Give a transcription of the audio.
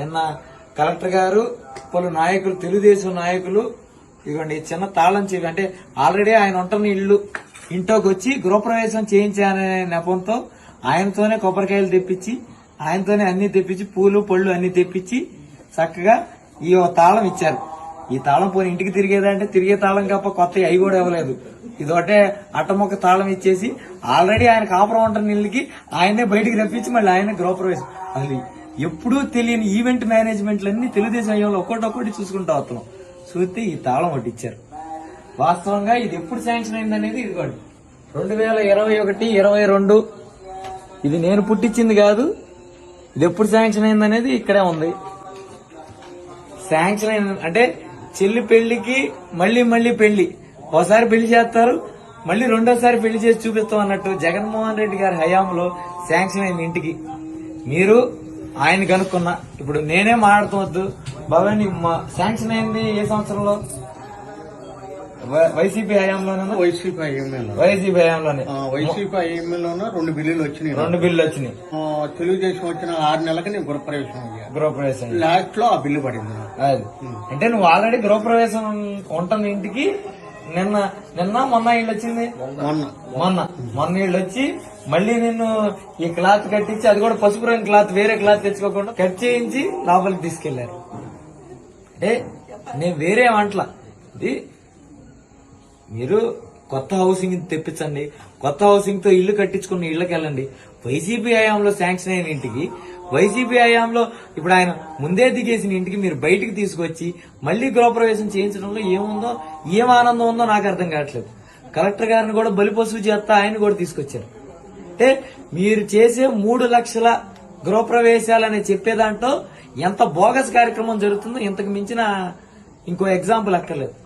నిన్న కలెక్టర్ గారు పలు నాయకులు తెలుగుదేశం నాయకులు ఇవ్వండి చిన్న తాళం చెవి అంటే ఆల్రెడీ ఆయన ఉంటున్న ఇల్లు ఇంట్లోకి వచ్చి గృహప్రవేశం చేయించానే నెపంతో ఆయనతోనే కొబ్బరికాయలు తెప్పించి ఆయనతోనే అన్ని తెప్పించి పూలు పళ్ళు అన్ని తెప్పించి చక్కగా ఈ తాళం ఇచ్చారు. ఈ తాళం పోనీ ఇంటికి తిరిగేదంటే తిరిగే తాళం కాప కొత్త అవి కూడా ఇవ్వలేదు. ఇదొకటే అట్టముక్క తాళం ఇచ్చేసి ఆల్రెడీ ఆయన కాపురం ఉంటున్న ఇల్లుకి ఆయనే బయటికి రప్పించి మళ్ళీ ఆయన గృహప్రవేశం. అది ఎప్పుడూ తెలియని ఈవెంట్ మేనేజ్మెంట్లన్నీ తెలుగుదేశం అయ్యంలో ఒక్కొక్కటి చూసుకుంటూ వస్తున్నాం చూస్తే ఈ తాళం ఒకటి ఇచ్చారు. వాస్తవంగా ఇది ఎప్పుడు శాంక్షన్ అయింది అనేది ఇదిగోండి. రెండు వేల ఇరవై ఒకటి ఇరవై రెండు. ఇది నేను పుట్టించింది కాదు. ఇది ఎప్పుడు శాంక్షన్ అయింది అనేది ఇక్కడే ఉంది. శాంక్షన్ అయిన అంటే చెల్లి పెళ్ళికి మళ్ళీ మళ్ళీ పెళ్ళి. ఒకసారి పెళ్ళి చేస్తారు. మళ్ళీ రెండోసారి పెళ్ళి చేసి చూపిస్తాం అన్నట్టు జగన్మోహన్ రెడ్డి గారి హయాంలో శాంక్షన్ అయిన ఇంటికి. మీరు ఆయన కనుక్కున్నా. ఇప్పుడు నేనే మాట్లాడుతూ బాబాయ్ శాంక్షన్ అయింది ఏ సంవత్సరంలో? వైసీపీ హయాంలోనే వైసీపీ ఐఎంఎల్ వైసీపీ హయాంలోనే. వైసీపీ ఐఎంఎల్లోనూ రెండు బిల్లులు వచ్చినాయి. రెండు బిల్లు వచ్చినాయి. తెలుగుదేశం వచ్చిన ఆరు నెలలకి నేను గృహప్రవేశం గృహప్రవేశం లాస్ట్లో ఆ బిల్లు పడింది. అది. అంటే నువ్వు ఆల్రెడీ గృహప్రవేశం ఉంటున్న ఇంటికి నిన్న నిన్న మొన్న ఇల్లు వచ్చింది మొన్న. మొన్న. మొన్న వీళ్ళు వచ్చి మళ్ళీ నిన్ను ఈ క్లాత్ కట్టించి అది కూడా పసుపు రంగు క్లాత్ వేరే క్లాత్ తెచ్చుకోకుండా కట్ చేయించి లోపలికి తీసుకెళ్ళారు. అంటే నేను వేరే వంటల. ఇది మీరు కొత్త హౌసింగ్ తెప్పించండి. కొత్త హౌసింగ్తో ఇల్లు కట్టించుకున్న ఇళ్ళకి వెళ్ళండి. వైసీపీ హయాంలో శాంక్షన్ అయిన ఇంటికి వైసీపీ హయాంలో ఇప్పుడు ఆయన ముందే దిగేసిన ఇంటికి మీరు బయటికి తీసుకొచ్చి మళ్ళీ గృహప్రవేశం చేయించడంలో ఏముందో ఏం ఆనందం ఉందో నాకు అర్థం కావట్లేదు. కలెక్టర్ గారిని కూడా బలిపశువు చేస్తా ఆయన కూడా తీసుకొచ్చారు. అంటే మీరు చేసే మూడు లక్షల గృహప్రవేశాలని చెప్పే దాంట్లో ఎంత బోగస్ కార్యక్రమం జరుగుతుందో ఇంతకు మించిన ఇంకో ఎగ్జాంపుల్ అక్కర్లేదు.